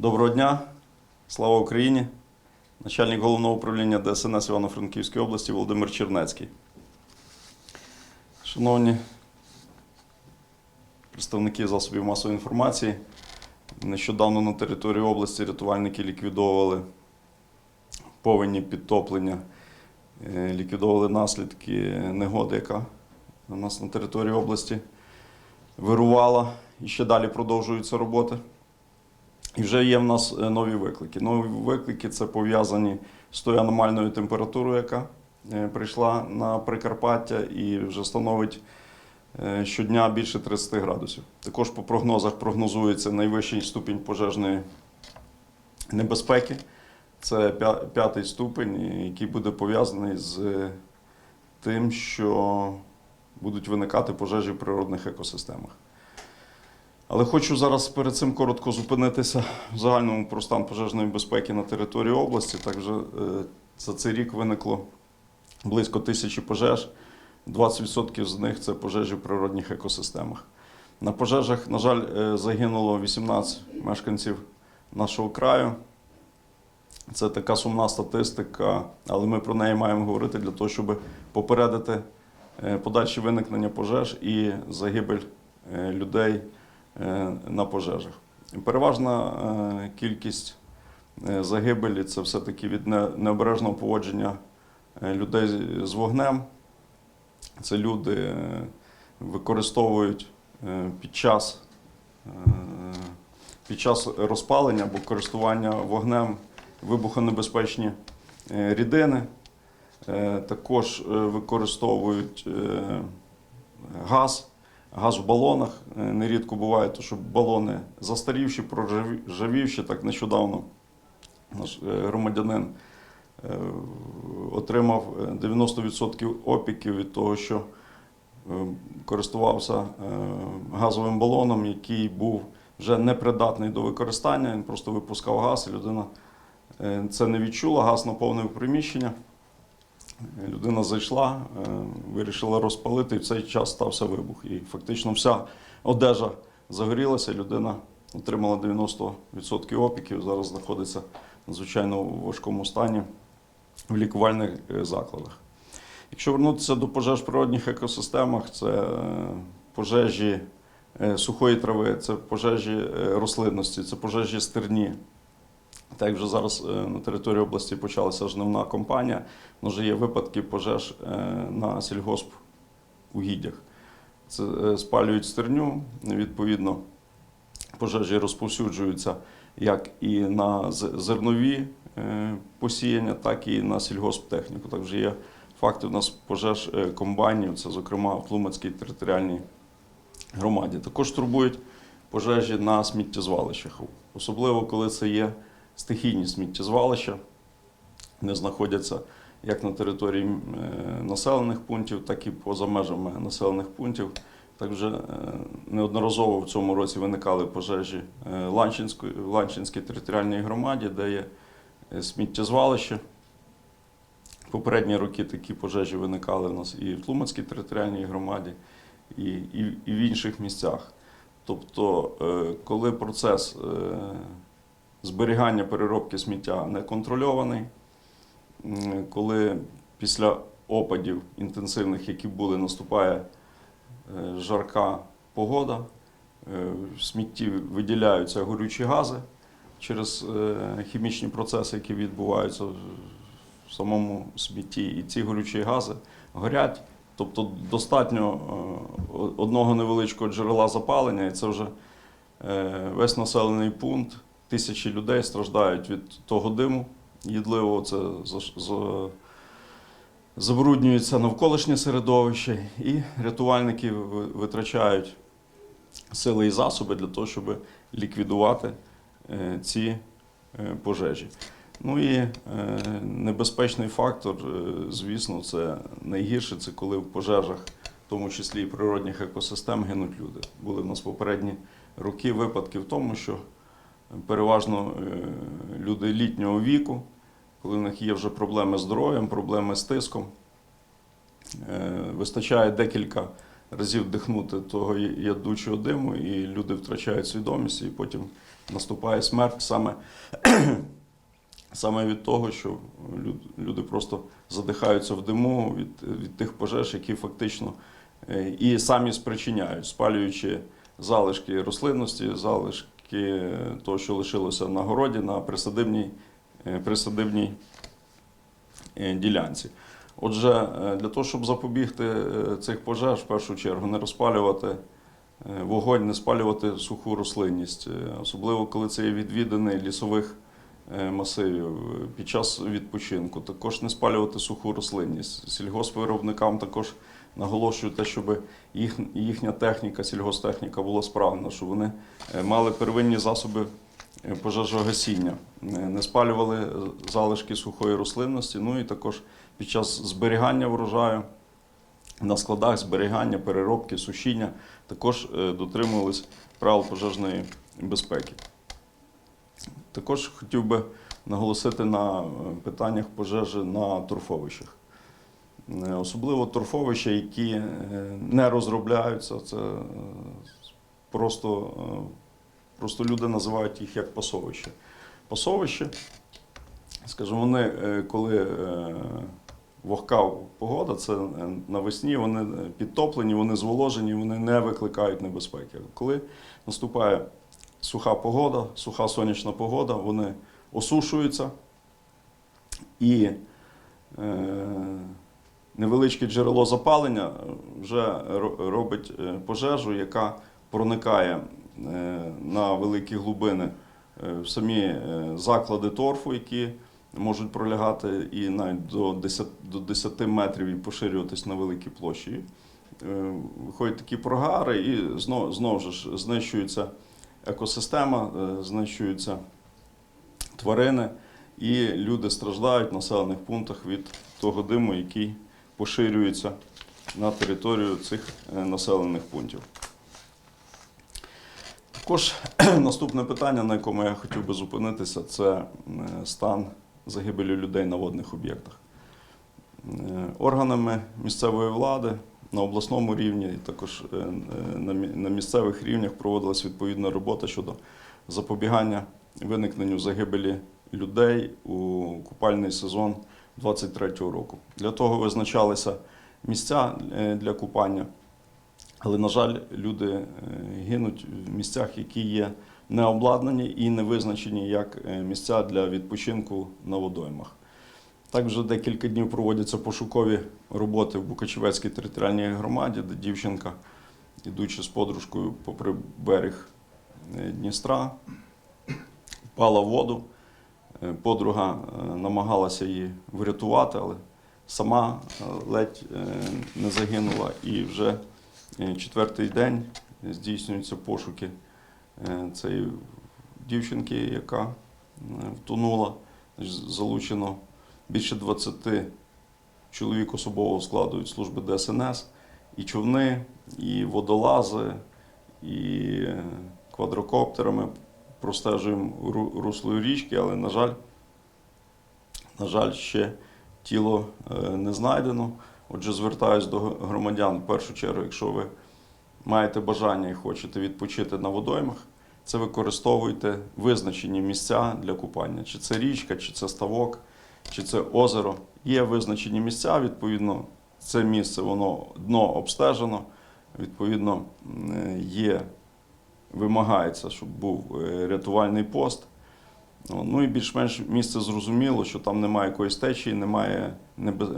Доброго дня, слава Україні! Начальник головного управління ДСНС Івано-Франківської області Володимир Чернецький. Шановні представники засобів масової інформації, нещодавно на території області рятувальники ліквідовували повені підтоплення, е, ліквідовували наслідки негоди, яка у нас на території області вирувала і ще далі продовжуються роботи. І вже є в нас е, нові виклики. Нові виклики це пов'язані з тою аномальною температурою, яка е, прийшла на Прикарпаття і вже становить е, щодня більше 30 градусів. Також по прогнозах прогнозується найвищий ступінь пожежної небезпеки. Це п'ятий ступень, який буде пов'язаний з тим, що будуть виникати пожежі в природних екосистемах. Але хочу зараз перед цим коротко зупинитися в загальному про стан пожежної безпеки на території області. Так вже е, за цей рік виникло близько тисячі пожеж. 20% з них це пожежі в природних екосистемах. На пожежах, на жаль, е, загинуло 18 мешканців нашого краю. Це така сумна статистика, але ми про неї маємо говорити для того, щоб попередити е, подальші виникнення пожеж і загибель людей на пожежах. Переважна е, кількість е, загибелі це все-таки від необережного поводження е, людей з- вогнем. Це люди е, використовують е, під час, е, під час розпалення або користування вогнем вибухонебезпечні е, рідини. Е, Також е, використовують е, газ, газ в балонах. Е, Нерідко буває, то, що балони застарівші, проржавівші. Так нещодавно наш е, громадянин е, отримав е, 90% опіків від того, що користувався газовим балоном, який був вже непридатний до використання. Він просто випускав газ, і людина це не відчула, газ наповнив приміщення. Людина зайшла, е, вирішила розпалити, і в цей час стався вибух. І фактично вся одежа загорілася, людина отримала 90% опіків, зараз знаходиться в надзвичайно важкому стані в лікувальних е, закладах. Якщо вернутися до пожеж в природних екосистемах, це е, пожежі сухої трави, це пожежі рослинності, це пожежі стерні. Так вже зараз е, на території області почалася жнивна кампанія, але вже є випадки пожеж е, на сільгосп угіддях. Це е, спалюють стерню, відповідно, пожежі розповсюджуються як і на зернові посіяння, так і на сільгосптехніку. Так вже є факти у нас пожеж комбайнів, це, зокрема, в Тлумацькій територіальній громаді. Також турбують пожежі на сміттєзвалищах, особливо коли це є стихійні сміттєзвалища, не знаходяться як на території е, населених пунктів, так і поза межами населених пунктів. Так вже е, неодноразово в цьому році виникали пожежі е, в Ланчинській територіальній громаді, де є сміттєзвалище. Попередні роки такі пожежі виникали у нас і в Тлумацькій територіальній громаді, і, і, і в інших місцях. Тобто, коли процес зберігання переробки сміття не контрольований, коли після опадів інтенсивних, які були, наступає е, жарка погода, е, в смітті виділяються горючі гази через е, хімічні процеси, які відбуваються в самому смітті, і ці горючі гази горять. Тобто достатньо одного невеличкого джерела запалення, і це вже весь населений пункт, тисячі людей страждають від того диму їдливого, це за- за- забруднюється навколишнє середовище, і рятувальники витрачають сили і засоби для того, щоб ліквідувати е, ці е, пожежі. Ну і е, небезпечний фактор, звісно, це найгірше, це коли в пожежах, в тому числі і природних екосистем, гинуть люди. Були в нас попередні роки випадки в тому, що переважно е, люди літнього віку, коли в них є вже проблеми з здоров'ям, проблеми з тиском, е, вистачає декілька разів вдихнути того ядучого диму, і люди втрачають свідомість, і потім наступає смерть саме, саме від того, що люди просто задихаються в диму від, від тих пожеж, які фактично е, і самі спричиняють, спалюючи залишки рослинності, залишки е, того, що лишилося на городі, на присадибній, е, присадибній е, ділянці. Отже, е, для того, щоб запобігти цих пожеж, в першу чергу, не розпалювати вогонь, не спалювати суху рослинність, особливо коли це є відвідини лісових масивів під час відпочинку. Також не спалювати суху рослинність. Сільгоспвиробникам також наголошую те, щоб їх, їхня техніка, сільгостехніка була справна, щоб вони е, мали первинні засоби е, пожежогасіння, е, не спалювали залишки сухої рослинності, ну і також під час зберігання врожаю на складах зберігання, переробки, сушіння також дотримувались правил пожежної безпеки. Також хотів би наголосити на питаннях пожежі на торфовищах. Е, Особливо торфовища, які е, не розробляються, це е, просто, просто люди називають їх як пасовище. Пасовище, скажімо, вони, коли вогка погода, це навесні, вони підтоплені, вони зволожені, вони не викликають небезпеки. Коли наступає суха погода, суха сонячна погода, вони осушуються і невеличке джерело запалення вже робить е, пожежу, яка проникає е, на великі глибини е, в самі е, заклади торфу, які можуть пролягати і навіть до 10, до 10 метрів і поширюватись на великі площі. Е, Виходять такі прогари, і знов, знову ж знищується екосистема, е, знищуються тварини, і люди страждають в населених пунктах від того диму, який поширюється на територію цих е, населених пунктів. Також наступне питання, на якому я хотів би зупинитися, це е, стан загибелі людей на водних об'єктах. Е, Органами місцевої влади на обласному рівні, і також на місцевих рівнях проводилась відповідна робота щодо запобігання виникненню загибелі людей у купальний сезон 2023 року. Для того визначалися місця е, для купання, але, на жаль, люди е, гинуть в місцях, які є не обладнані і не визначені як е, місця для відпочинку на водоймах. Так вже декілька днів проводяться пошукові роботи в Букачевецькій територіальній громаді, де дівчинка, ідучи з подружкою попри берег Дністра, впала в воду. Е, Подруга е, намагалася її врятувати, але сама е, ледь не загинула. І вже четвертий день здійснюються пошуки цієї дівчинки, яка втонула. Залучено більше 20 чоловік особового складу від служби ДСНС, і човни, і водолази, і квадрокоптерами простежуємо ру- русло річки, але, на жаль, на жаль, ще тіло е, не знайдено. Отже, звертаюсь до громадян в першу чергу, якщо ви маєте бажання і хочете відпочити на водоймах, це використовуйте визначені місця для купання. Чи це річка, чи це ставок, чи це озеро. Є визначені місця, відповідно, це місце воно дно обстежено, відповідно, є, вимагається, щоб був е, рятувальний пост. Ну і більш-менш місце зрозуміло, що там немає якоїсь течії, немає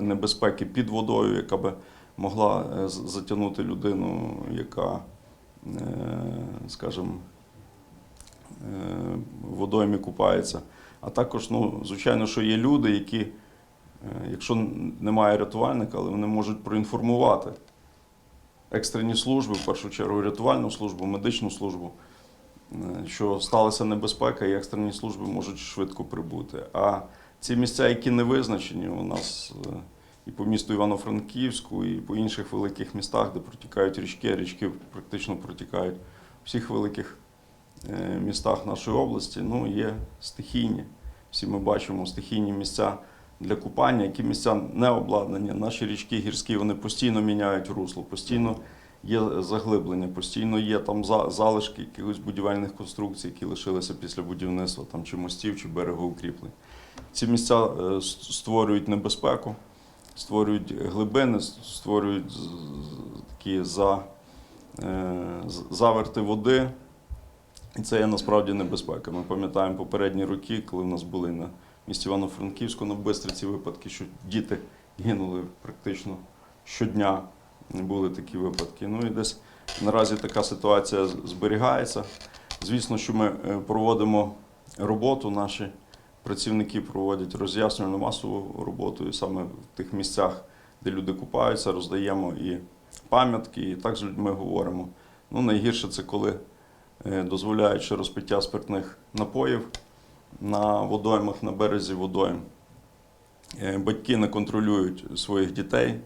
небезпеки під водою, яка би могла е, затягнути людину, яка, е, скажімо, водоймі купається. А також, ну, звичайно, що є люди, які, якщо немає рятувальника, але вони можуть проінформувати екстрені служби, в першу чергу рятувальну службу, медичну службу, е, що сталася небезпека, і екстрені служби можуть швидко прибути. А ці місця, які не визначені, у нас е, і по місту Івано-Франківську, і по інших великих містах, де протікають річки, річки практично протікають у всіх великих е, містах нашої області, ну, є стихійні. Всі ми бачимо стихійні місця для купання, які місця не обладнані. Наші річки гірські вони постійно міняють русло, постійно є заглиблення, постійно є там за- залишки якихось будівельних конструкцій, які лишилися після будівництва там, чи мостів, чи берегоукріплень. Ці місця е, створюють небезпеку, створюють глибини, створюють такі за, е, заверти води. І це є насправді небезпека. Ми пам'ятаємо попередні роки, коли в нас були на місті Івано-Франківську на Бистриці випадки, що діти гинули практично щодня. Були такі випадки. Ну і десь наразі така ситуація зберігається. Звісно, що ми е, проводимо роботу, наші працівники проводять роз'яснювальну масову роботу, і саме в тих місцях, де люди купаються, роздаємо і пам'ятки, і так з людьми говоримо. Ну, найгірше це коли е, дозволяючи розпиття спиртних напоїв на водоймах, на березі водойм. Е, Батьки не контролюють своїх дітей,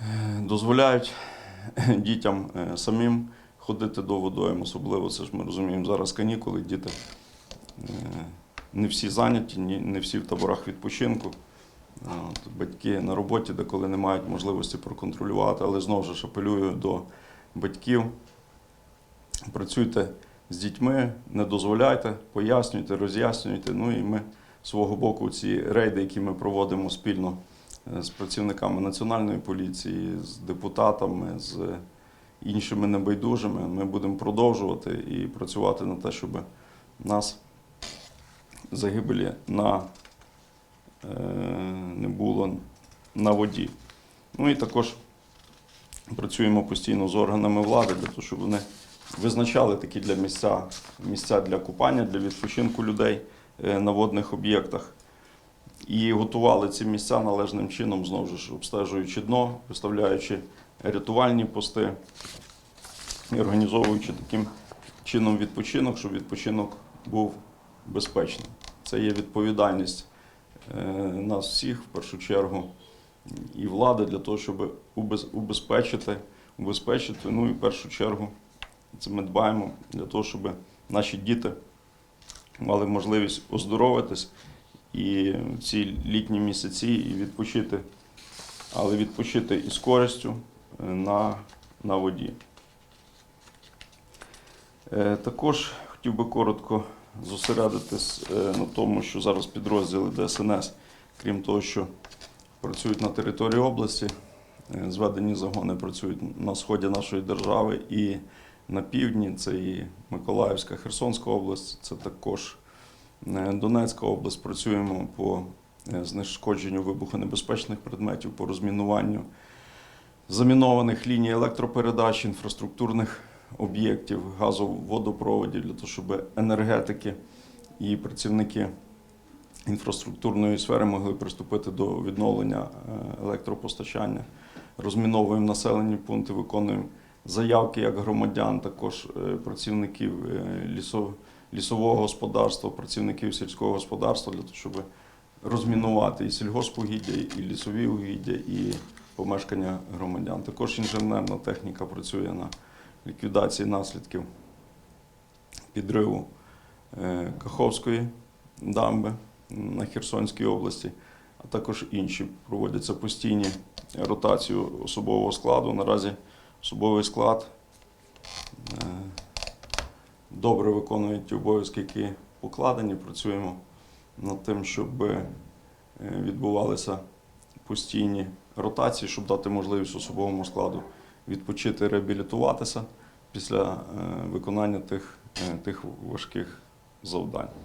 е, дозволяють дітям е, самим ходити до водойм. Особливо це ж ми розуміємо зараз канікули, діти не всі зайняті, не всі в таборах відпочинку. От, батьки на роботі, де коли не мають можливості проконтролювати, але знову ж апелюю до батьків. Працюйте з дітьми, не дозволяйте, пояснюйте, роз'яснюйте. Ну і ми з свого боку ці рейди, які ми проводимо спільно е, з працівниками національної поліції, з депутатами, з іншими небайдужими, ми будемо продовжувати і працювати на те, щоб нас загибелі на, е, не було на воді. Ну і також працюємо постійно з органами влади для того, щоб вони визначали такі для місця, місця для купання, для відпочинку людей е, на водних об'єктах. І готували ці місця належним чином, знову ж обстежуючи дно, виставляючи рятувальні пости і організовуючи таким чином відпочинок, щоб відпочинок був безпечним. Це є відповідальність е, нас всіх в першу чергу і влади для того, щоб убезпечити, убезпечити, ну і в першу чергу це ми дбаємо для того, щоб наші діти мали можливість оздоровитись і в ці літні місяці відпочити, але відпочити із користю е, на, на воді. Е, Також хотів би коротко зосередитись е, на тому, що зараз підрозділи ДСНС, крім того, що працюють на території області, зведені загони працюють на сході нашої держави і на півдні. Це і Миколаївська, Херсонська область, це також е, Донецька область. Працюємо по е, знешкодженню вибухонебезпечних предметів, по розмінуванню замінованих ліній електропередач, інфраструктурних об'єктів, газоводопроводів для того, щоб енергетики і працівники інфраструктурної сфери могли приступити до відновлення е, електропостачання. Розміновуємо населені пункти, виконуємо заявки як громадян, також е, працівників е, лісового господарства, працівників сільського господарства для того, щоб розмінувати і сільгоспугіддя, і лісові угіддя, і помешкання громадян. Також інженерна техніка працює на ліквідації наслідків підриву е, Каховської дамби на Херсонській області, а також інші. Проводяться постійні ротації особового складу. Наразі особовий склад е, добре виконує ті обов'язки, які покладені. Працюємо над тим, щоб е, відбувалися постійні ротації, щоб дати можливість особовому складу відпочити, реабілітуватися після е, виконання тих, тих важких завдань.